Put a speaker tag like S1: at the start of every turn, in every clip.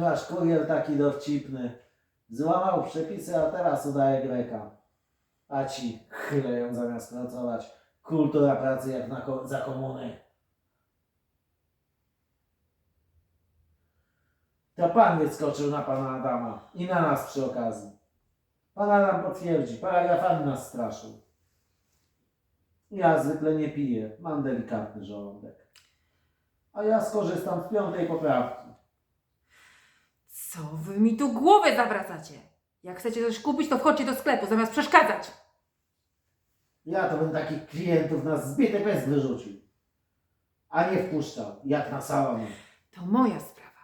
S1: Wasz kurier taki dowcipny. Złamał przepisy, a teraz udaje Greka. A ci chleją zamiast pracować. Kultura pracy jak na ko- za komuny. To pan wyskoczył na pana Adama i na nas przy okazji. Pan Adam potwierdzi, paragrafami nas straszył. Ja zwykle nie piję, mam delikatny żołądek. A ja skorzystam z piątej poprawki.
S2: Co wy mi tu głowę zawracacie? Jak chcecie coś kupić, to wchodźcie do sklepu, zamiast przeszkadzać.
S1: Ja to bym takich klientów na zbity pes wyrzucił. A nie wpuszczał, jak na salon.
S2: To moja sprawa.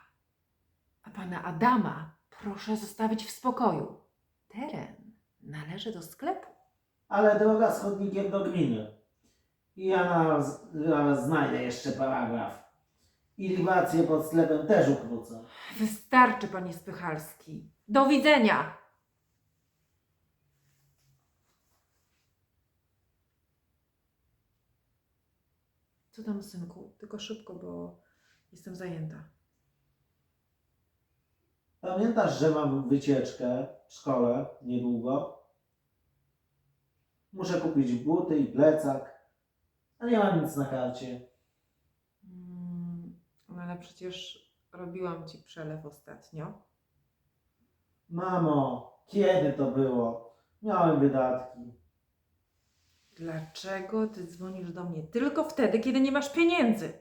S2: A pana Adama proszę zostawić w spokoju. Teren należy do sklepu.
S1: Ale droga z chodnikiem do gminy. Ja na, znajdę jeszcze paragraf. I pod sklepem też ukrócę.
S2: Wystarczy, panie Spychalski. Do widzenia! Co tam, synku? Tylko szybko, bo jestem zajęta.
S1: Pamiętasz, że mam wycieczkę w szkole niedługo? Muszę kupić buty i plecak. A nie mam nic na karcie.
S2: Przecież robiłam ci przelew ostatnio.
S1: Mamo, kiedy to było? Miałem wydatki.
S2: Dlaczego ty dzwonisz do mnie tylko wtedy, kiedy nie masz pieniędzy?